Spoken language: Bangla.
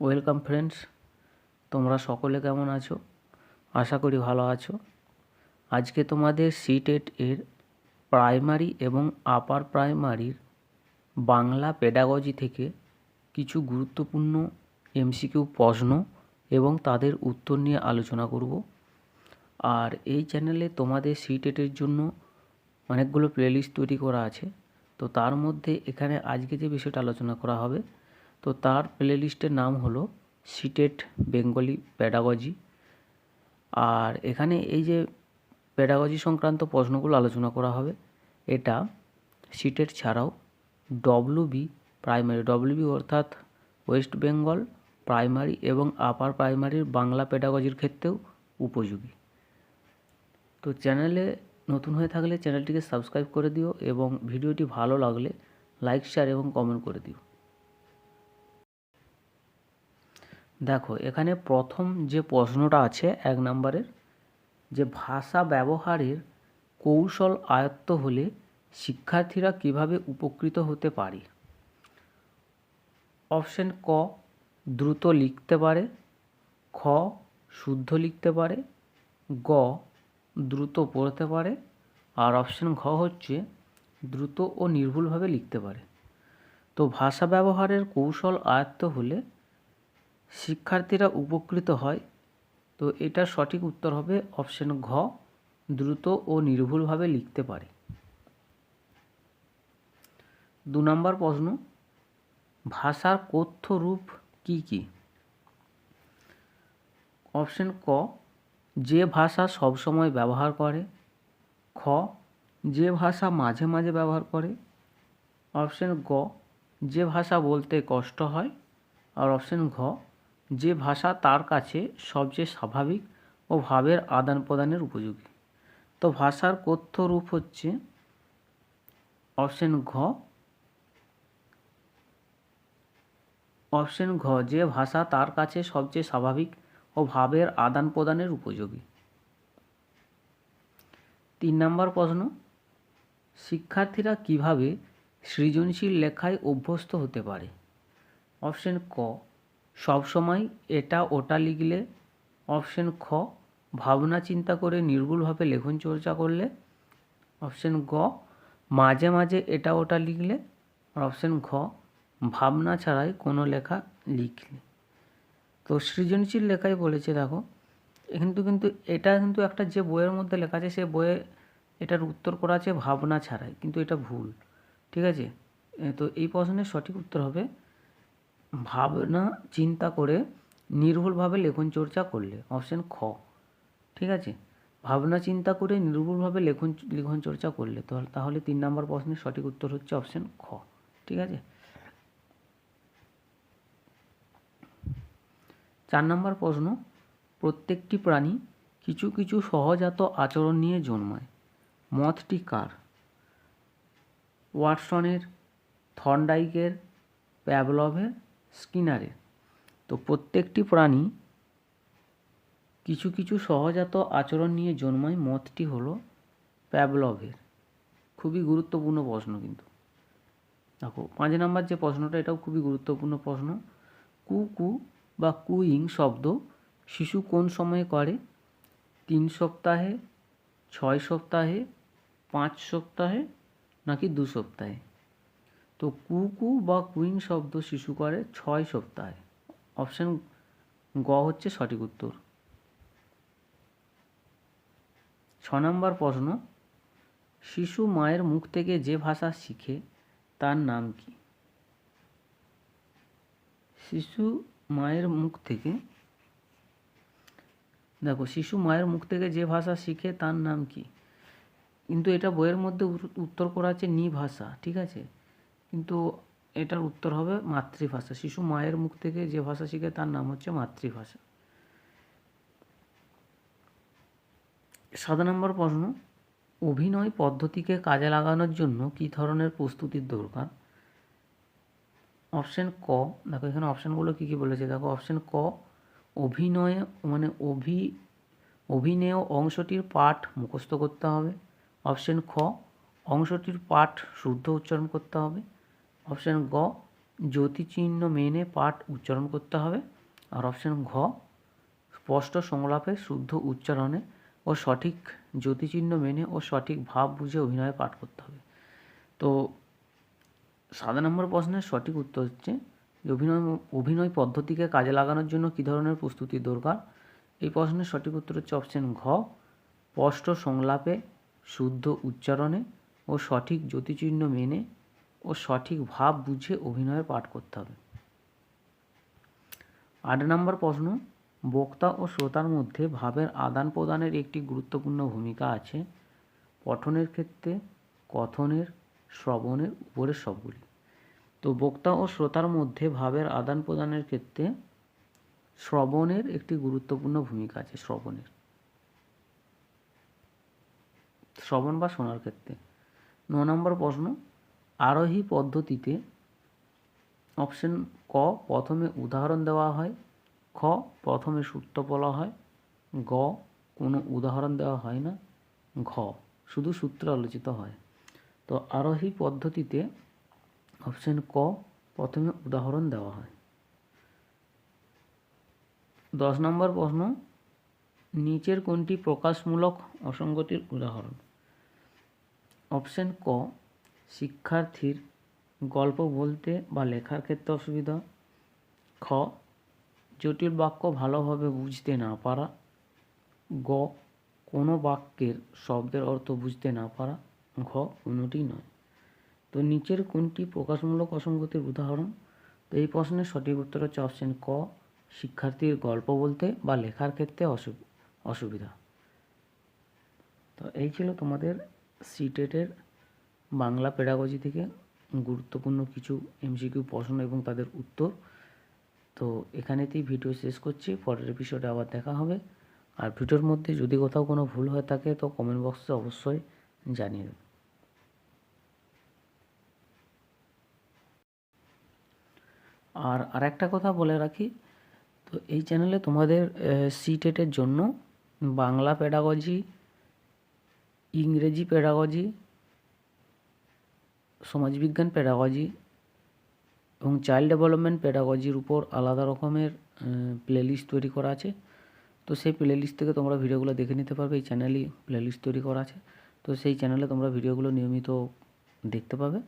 ওয়েলকাম ফ্রেন্ডস, তোমরা সকলে কেমন আছো? আশা করি ভালো আছো। আজকে তোমাদের সিটেট এর প্রাইমারি এবং আপার প্রাইমারির বাংলা পেডাগজি থেকে কিছু গুরুত্বপূর্ণ এমসিকিউ প্রশ্ন এবং তাদের উত্তর নিয়ে আলোচনা করব। আর এই চ্যানেলে তোমাদের সিটেটের জন্য অনেকগুলো প্লেলিস্ট তৈরি করা আছে। তো তার মধ্যে এখানে আজকে যে বিষয়টা আলোচনা করা হবে তো তার প্লেলিস্টের নাম হলো সিটেট বেঙ্গলি প্যাডাগজি। আর এখানে এই যে প্যাডাগজি সংক্রান্ত প্রশ্নগুলো আলোচনা করা হবে, এটা সিটেট ছাড়াও W B primary W B অর্থাৎ ওয়েস্ট বেঙ্গল প্রাইমারি এবং আপার প্রাইমারির বাংলা প্যাডাগজির ক্ষেত্রেও উপযোগী। তো চ্যানেলে নতুন হয়ে থাকলে চ্যানেলটিকে সাবস্ক্রাইব করে দিও এবং ভিডিওটি ভালো লাগলে লাইক, শেয়ার এবং কমেন্ট করে দিও। দেখো, এখানে প্রথম যে প্রশ্নটা আছে এক নম্বরের, যে ভাষা ব্যবহারের কৌশল আয়ত্ত হলে শিক্ষার্থীরা কীভাবে উপকৃত হতে পারে? অপশন ক, দ্রুত লিখতে পারে। খ, শুদ্ধ লিখতে পারে। গ, দ্রুত পড়তে পারে। আর অপশন ঘ হচ্ছে দ্রুত ও নির্ভুলভাবে লিখতে পারে। তো ভাষা ব্যবহারের কৌশল আয়ত্ত হলে শিক্ষার্থীরা উপকৃত হয়, তো এটার সঠিক উত্তর হবে অপশন ঘ, দ্রুত ও নির্ভুলভাবে লিখতে পারে। দু নম্বর প্রশ্ন, ভাষার কথ্য রূপ কি কি? অপশন ক, যে ভাষা সবসময় ব্যবহার করে। খ, যে ভাষা মাঝে মাঝে ব্যবহার করে। অপশন গ, যে ভাষা বলতে কষ্ট হয়। আর অপশন ঘ যে ভাষা তার কাছে সবচেয়ে স্বাভাবিক ও ভাবের আদান প্রদানের উপযোগী। তো ভাষার কথ্য রূপ হচ্ছে অপশন ঘ। অপশন ঘ, যে ভাষা তার কাছে সবচেয়ে স্বাভাবিক ও ভাবের আদান প্রদানের উপযোগী। তিন নম্বর প্রশ্ন, শিক্ষার্থীরা কীভাবে সৃজনশীল লেখায় অভ্যস্ত হতে পারে? অপশন ক সবসময় এটা ওটা লিখলে অপশন খ, ভাবনা চিন্তা করে নির্ভুলভাবে লেখন চর্চা করলে অপশন গ, মাঝে মাঝে এটা ওটা লিখলে আর অপশন ঘ, ভাবনা ছাড়াই কোনো লেখা লিখলে। তো সৃজনশীল লেখাই বলেছে দেখো, কিন্তু কিন্তু এটা কিন্তু একটা যে বইয়ের মধ্যে লেখা আছে সে বইয়ে এটার উত্তর করা আছে ভাবনা ছাড়াই, কিন্তু এটা ভুল, ঠিক আছে? তো এই প্রশ্নের সঠিক উত্তর হবে ভাবনা, চিন্তা করে নির্ভুলভাবে লেখন চর্চা করলে অপশন খ, ঠিক আছে? ভাবনা, চিন্তা করে নির্ভুলভাবে লেখন, লিখন চর্চা করলে তাহলে তিন নম্বর প্রশ্নের সঠিক উত্তর হচ্ছে অপশন খ, ঠিক আছে? চার নম্বর প্রশ্ন, প্রত্যেকটি প্রাণী কিছু কিছু সহজাত আচরণ নিয়ে জন্মায়। মতটি কার? ওয়াটসনের থর্নডাইকের প্যাভলভের স্কিনারের তো প্রত্যেকটি প্রাণী কিছু কিছু সহজাত আচরণ নিয়ে জন্মায়। মতটি হলো প্যাবলভের। খুবই গুরুত্বপূর্ণ প্রশ্ন কিন্তু। দেখো, পাঁচ নম্বর যে প্রশ্নটা, এটাও খুবই গুরুত্বপূর্ণ প্রশ্ন। কু কু বা কুইং শব্দ শিশু কোন সময়ে করে? তিন সপ্তাহে, ছয় সপ্তাহে, পাঁচ সপ্তাহে নাকি দু সপ্তাহে? তো কুকু বা কুইং শব্দ শিশু করে ছয় সপ্তাহে। অপশান গ হচ্ছে সঠিক উত্তর। ছ নম্বর প্রশ্ন, শিশু মায়ের মুখ থেকে যে ভাষা শিখে তার নাম কি? শিশু মায়ের মুখ থেকে, দেখো শিশু মায়ের মুখ থেকে যে ভাষা শিখে তার নাম কি? কিন্তু এটা বইয়ের মধ্যে উত্তর করা আছে নি ভাষা, ঠিক আছে? কিন্তু এটার উত্তর হবে মাতৃভাষা। শিশু মায়ের মুখ থেকে যে ভাষা শিখে তার নাম হচ্ছে মাতৃভাষা। সাত নম্বর প্রশ্ন, অভিনয় পদ্ধতিকে কাজে লাগানোর জন্য কী ধরনের প্রস্তুতির দরকার? অপশন ক, দেখো এখানে অপশানগুলো কী কী বলেছে, দেখো অপশন ক, অভিনয়ে মানে অভি, অভিনয় অংশটির পাঠ মুখস্থ করতে হবে। অপশন খ, অংশটির পাঠ শুদ্ধ উচ্চারণ করতে হবে। অপশন গ জ্যোতিচিহ্ন মেনে পাঠ উচ্চারণ করতে হবে। আর অপশান ঘ, স্পষ্ট সংলাপে শুদ্ধ উচ্চারণে ও সঠিক জ্যোতিচিহ্ন মেনে ও সঠিক ভাব বুঝে অভিনয়ে পাঠ করতে হবে। তো সাত নম্বর প্রশ্নের সঠিক উত্তর হচ্ছে অভিনয় অভিনয় পদ্ধতিকে কাজে লাগানোর জন্য কী ধরনের প্রস্তুতি দরকার? এই প্রশ্নের সঠিক উত্তর হচ্ছে অপশন ঘ, স্পষ্ট সংলাপে শুদ্ধ উচ্চারণে ও সঠিক জ্যোতিচিহ্ন মেনে ও সঠিক ভাব বুঝে অভিনয়ে পাঠ করতে হবে। আট নম্বর প্রশ্ন, বক্তা ও শ্রোতার মধ্যে ভাবের আদান প্রদানের একটি গুরুত্বপূর্ণ ভূমিকা আছে। পঠনের ক্ষেত্রে কথনের, শ্রবণের উপরের সবগুলি। তো বক্তা ও শ্রোতার মধ্যে ভাবের আদান প্রদানের ক্ষেত্রে শ্রবণের একটি গুরুত্বপূর্ণ ভূমিকা আছে, শ্রবণের। শ্রবণ বা শোনার ক্ষেত্রে। ন নম্বর প্রশ্ন আরোহী পদ্ধতিতে অপশন ক প্রথমে উদাহরণ দেওয়া হয়, খ প্রথমে সূত্র বলা হয়, গ কোনো উদাহরণ দেওয়া হয় না, ঘ শুধু সূত্র আলোচিত হয়। তো আরোহী পদ্ধতিতে অপশন ক প্রথমে উদাহরণ দেওয়া হয়। দশ নম্বর প্রশ্ন, নিচের কোনটি প্রকাশমূলক অসঙ্গতির উদাহরণ? অপশন ক শিক্ষার্থীর গল্প বলতে বা লেখার ক্ষেত্রে অসুবিধা। খ, জটিল বাক্য ভালোভাবে বুঝতে না পারা। গ, কোনো বাক্যের শব্দের অর্থ বুঝতে না পারা। ঘ কোনোটি নয়। তো নিচের কোনটি প্রকাশমূলক অসঙ্গতির উদাহরণ? তো এই প্রশ্নের সঠিক উত্তর হচ্ছে অপশন ক, শিক্ষার্থীর গল্প বলতে বা লেখার ক্ষেত্রে অসু- অসুবিধা। তো এই ছিল তোমাদের সিটেটের বাংলা পেডাগজি থেকে গুরুত্বপূর্ণ কিছু এমসিকিউ প্রশ্ন এবং তাদের উত্তর। তো এখানেতেই ভিডিও শেষ করছি। পরের এপিসোডে আবার দেখা হবে। আর ভিডিওর মধ্যে যদি কোথাও কোনো ভুল হয়ে থাকে, তো কমেন্ট বক্সে অবশ্যই জানিয়ে দেবেন আর আরেকটা কথা বলে রাখি, তো এই চ্যানেলে তোমাদের সিটেটের জন্য বাংলা পেডাগজি ইংরেজি পেডাগজি সমাজবিজ্ঞান প্যাডাগজি এবং চাইল্ড ডেভেলপমেন্ট প্যাডাগজির উপর আলাদা রকমের প্লেলিস্ট তৈরি করা আছে। তো সেই প্লেলিস্ট থেকে তোমরা ভিডিওগুলো দেখে নিতে পারবে, এই চ্যানেলই প্লেলিস্ট তৈরি করা আছে। তো সেই চ্যানেলে তোমরা ভিডিওগুলো নিয়মিত দেখতে পাবে।